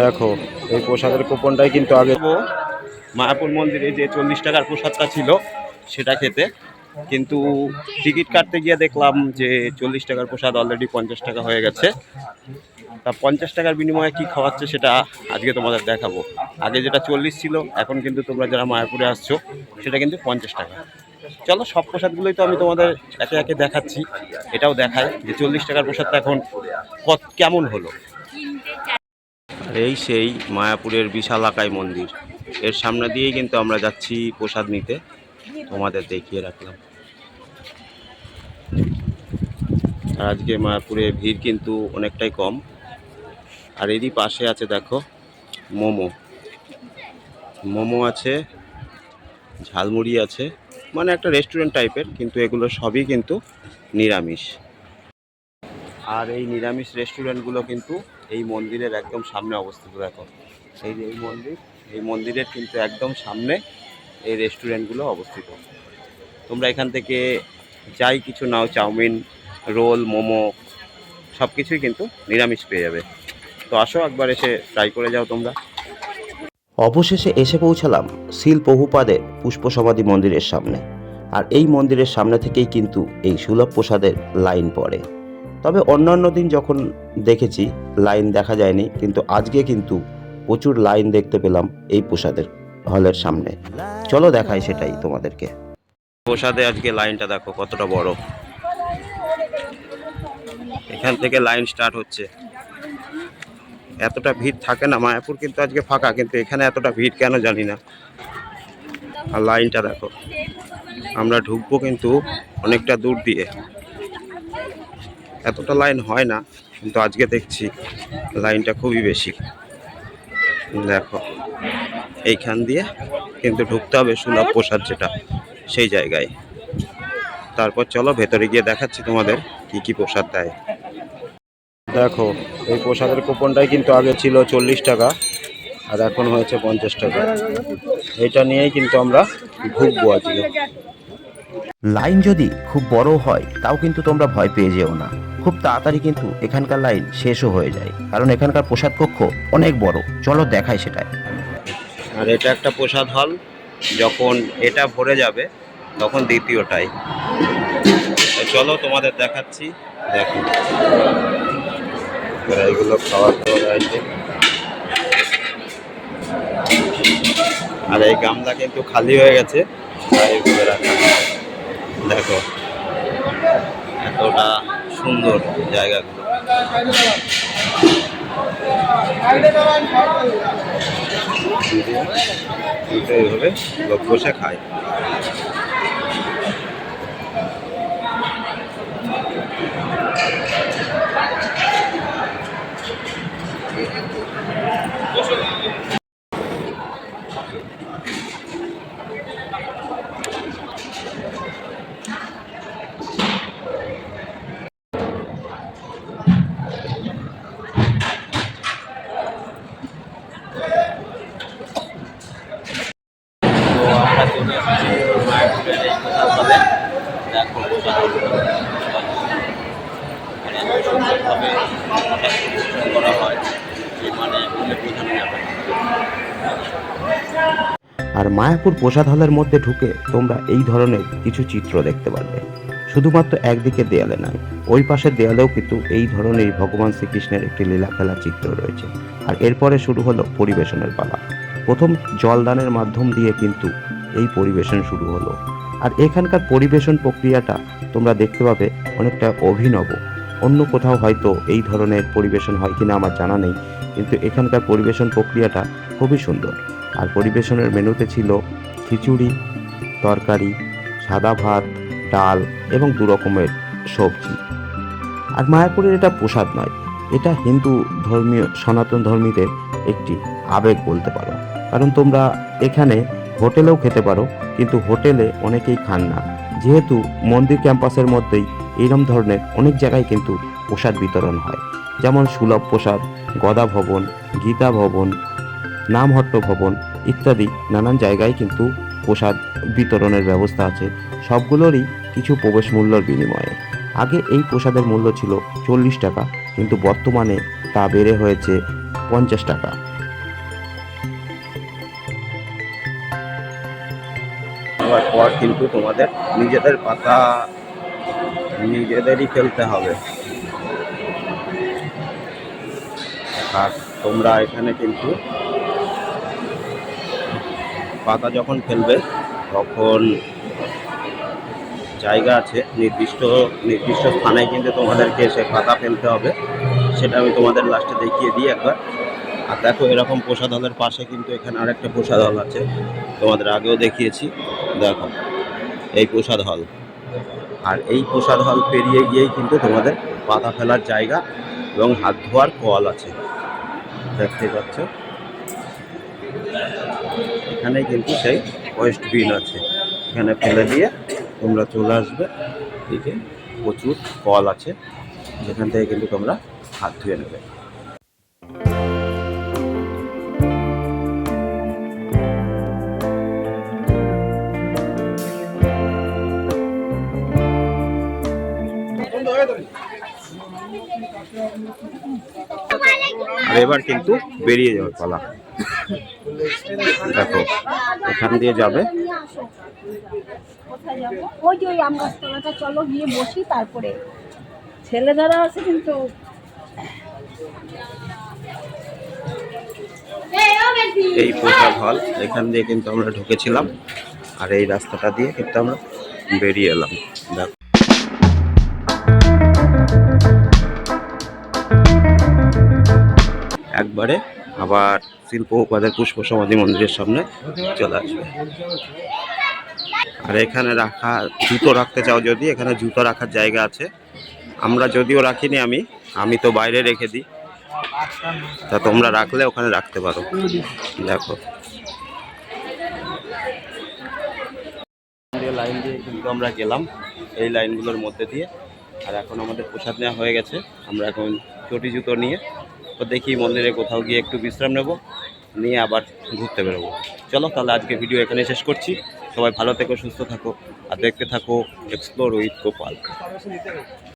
দেখো, এই প্রসাদের কুপনটাই কিন্তু আগে মায়াপুর মন্দিরে যে চল্লিশ টাকার প্রসাদটা ছিল, সেটা খেতে। কিন্তু টিকিট কাটতে গিয়ে দেখলাম যে চল্লিশ টাকার প্রসাদ অলরেডি পঞ্চাশ টাকা হয়ে গেছে। তা পঞ্চাশ টাকার বিনিময়ে কি খাওয়াচ্ছে সেটা আজকে তোমাদের দেখাবো। আগে যেটা চল্লিশ ছিল, এখন কিন্তু তোমরা যারা মায়াপুরে আসছো, সেটা কিন্তু পঞ্চাশ টাকা। চলো, সব প্রসাদগুলোই তো আমি তোমাদের একে একে দেখাচ্ছি। এটাও দেখায় যে চল্লিশ টাকার প্রসাদটা এখন কত কেমন হলো। এই সেই মায়াপুরের বিশাল আকাই মন্দির। এর সামনে দিয়েই কিন্তু আমরা যাচ্ছি প্রসাদ নিতে। তোমাদের দেখিয়ে রাখলাম। আর আজকে মায়াপুরে ভিড় কিন্তু অনেকটাই কম। আর এরই পাশে আছে, দেখো, মোমো। মোমো আছে, ঝালমুড়ি আছে মানে একটা রেস্টুরেন্ট টাইপের কিন্তু এগুলো সবই কিন্তু নিরামিষ। আর এই নিরামিষ রেস্টুরেন্টগুলো কিন্তু এই মন্দিরের একদম সামনে অবস্থিত, দেখো। এই যে এই মন্দির, এই মন্দিরের কিন্তু একদম সামনে এই রেস্টুরেন্টগুলো অবস্থিত। তোমরা এখান থেকে যাই কিছু নাও, চাউমিন, রোল, মোমো সব কিছুই কিন্তু নিরামিষ পেয়ে যাবে। তো আসো একবার এসে ট্রাই করে যাও তোমরা। অবশেষে এসে পৌঁছালাম শিল পুষ্প সমাধি মন্দিরের সামনে। আর এই মন্দিরের সামনে থেকেই কিন্তু এই সুলভ প্রসাদের লাইন পড়ে। তবে অন্যান্য দিন যখন দেখেছি, লাইন দেখা যায়নি, কিন্তু আজকে কিন্তু প্রচুর লাইন দেখতে পেলাম এই প্রসাদের হলের সামনে। চলো দেখাই সেটাই তোমাদেরকে। প্রসাদে আজকে লাইনটা দেখো, কতটা বড়। এখান থেকে লাইন স্টার্ট হচ্ছে। এতটা ভিড় থাকে না, মায়াপুর কিন্তু আজকে ফাঁকা, কিন্তু এখানে এতটা ভিড় কেন জানি না। আর লাইনটা দেখো, আমরা ঢুকবো কিন্তু অনেকটা দূর দিয়ে। এতটা লাইন হয় না, কিন্তু আজকে দেখছি লাইনটা খুবই বেশি। দেখো, এইখান দিয়ে কিন্তু ঢুকতে হবে সুলভ প্রসাদ যেটা, সেই জায়গায়। তারপর চলো ভেতরে গিয়ে দেখাচ্ছি তোমাদের কি কি প্রসাদ দেয়। দেখো, এই প্রসাদের কুপনটাই কিন্তু আগে ছিল চল্লিশ টাকা, আর এখন হয়েছে পঞ্চাশ টাকা। এটা নিয়েই কিন্তু আমরা ঘুরবো আজকে। লাইন যদি খুব বড় হয়, তাও কিন্তু তোমরা ভয় পেয়ে যেও না। খুব তাড়াতাড়ি কিন্তু এখানকার লাইন শেষও হয়ে যায়। কারণ এখানকার প্রসাদ কক্ষ অনেক বড়। চলো দেখায় সেটাই আর এটা একটা প্রসাদ হল। যখন এটা ভরে যাবে, তখন দ্বিতীয়টাই। চলো তোমাদের দেখাচ্ছি। দেখো। এগুলো খাওয়ার দাওয়ার আইটেম আর এই গামলা কিন্তু খালি হয়ে গেছে। দেখো। এতটা সুন্দর জায়গাগুলো। কিন্তু হবে লোক বসে খায় তো আমরা চলে এসেছি মায়াপুরের এই কোথাও দেখো মানে এত আর মায়াপুর প্রসাদ হলের মধ্যে ঢুকে তোমরা এই ধরনের কিছু চিত্র দেখতে পারবে। শুধুমাত্র একদিকে দেয়ালে নয়, ওই পাশের দেয়ালেও কিন্তু এই ধরনের ভগবান শ্রীকৃষ্ণের একটি লীলা খেলা চিত্র রয়েছে। আর এরপরে শুরু হলো পরিবেশনের পালা। প্রথম জলদানের মাধ্যম দিয়ে কিন্তু এই পরিবেশন শুরু হলো। আর এখানকার পরিবেশন প্রক্রিয়াটা তোমরা দেখতে পাবে অনেকটা অভিনব। অন্য কোথাও হয়তো এই ধরনের পরিবেশন হয় কিনা আমার জানা নেই, কিন্তু এখানকার পরিবেশন প্রক্রিয়াটা খুবই সুন্দর। আর পরিবেশনের মেনুতে ছিল খিচুড়ি, তরকারি, সাদা ভাত, ডাল এবং দু রকমের সবজি। আর মায়াপুরের এটা প্রসাদ নয়, এটা হিন্দু ধর্মীয় সনাতন ধর্মীদের একটি আবেগ বলতে পারো। কারণ তোমরা এখানে হোটেলেও খেতে পারো, কিন্তু হোটেলে অনেকেই খান না। যেহেতু মন্দির ক্যাম্পাসের মধ্যেই এইরকম ধরনের অনেক জায়গায় কিন্তু প্রসাদ বিতরণ হয়। যেমন সুলভ প্রসাদ, গদা ভবন, গীতা ভবন, নামহট্ট ভবন ইত্যাদি নানান জায়গায় কিন্তু প্রসাদ বিতরণের ব্যবস্থা আছে। সবগুলোরই কিছু প্রবেশ মূল্যর বিনিময়ে। আগে এই প্রসাদের মূল্য ছিল চল্লিশ টাকা, কিন্তু বর্তমানে তা বেড়ে হয়েছে পঞ্চাশ টাকা। পর কিন্তু তোমাদের নিজেদের পাতা নিজেদেরই ফেলতে হবে। আর তোমরা এখানে কিন্তু পাতা যখন ফেলবে, তখন জায়গা আছে, নির্দিষ্ট নির্দিষ্ট স্থানে কিন্তু তোমাদেরকে সে পাতা ফেলতে হবে। সেটা আমি তোমাদের লাস্টে দেখিয়ে দিই একবার। আর দেখো এরকম প্রসাদ হলের পাশে কিন্তু এখানে আরেকটা প্রসাদ হল আছে। তোমাদের আগেও দেখিয়েছি। দেখো, এই প্রসাদ হল আর এই প্রসাদ হল পেরিয়ে গিয়েই কিন্তু তোমাদের পাতা ফেলার জায়গা এবং হাত ধোয়ার কল আছে। দেখতে পাচ্ছ? এখানে কিন্তু সেই ওয়েস্ট বিন আছে। এখানে ফেলে দিয়ে তোমরা চলে আসবে। এদিকে প্রচুর কল আছে। যেখান থেকে কিন্তু তোমরা হাত ধুয়ে নেবে। আর এবার কিন্তু বেরিয়ে যাবে পালা। দেখো এখান দিয়ে যাবে। ওই যে ওই আম গাছতলাটা চলো গিয়ে বসি তারপরে ছেলে আছে কিন্তু। এই প্রসাদ হল এখান দিয়ে কিন্তু আমরা ঢুকেছিলাম। আর এই রাস্তাটা দিয়ে কিন্তু আমরা বেরিয়ে এলাম। দেখো। একবারে আবার শিল্প উপাদের পুষ্প সমাধি মন্দিরের সামনে চলে আসবে। আর এখানে রাখা, জুতো রাখতে চাও যদি, এখানে জুতো রাখার জায়গা আছে। আমরা যদিও রাখিনি আমি আমি তো বাইরে রেখে দিই। তা তোমরা রাখলে ওখানে রাখতে পারো। দেখো। লাইন দিয়ে কিন্তু আমরা গেলাম, এই লাইনগুলোর মধ্যে দিয়ে। আর এখন আমাদের প্রসাদ নেওয়া হয়ে গেছে। আমরা এখন চটি জুতো নিয়ে তো দেখি মন্দিরে কোথাও গিয়ে একটু বিশ্রাম নেব, নিয়ে আবার ঘুরতে বেরোবো। চলো তাহলে আজকে ভিডিও এখানে শেষ করছি। সবাই ভালো থেকো, সুস্থ থাকো, আর দেখতে থাকো এক্সপ্লোর উইথ গোপাল।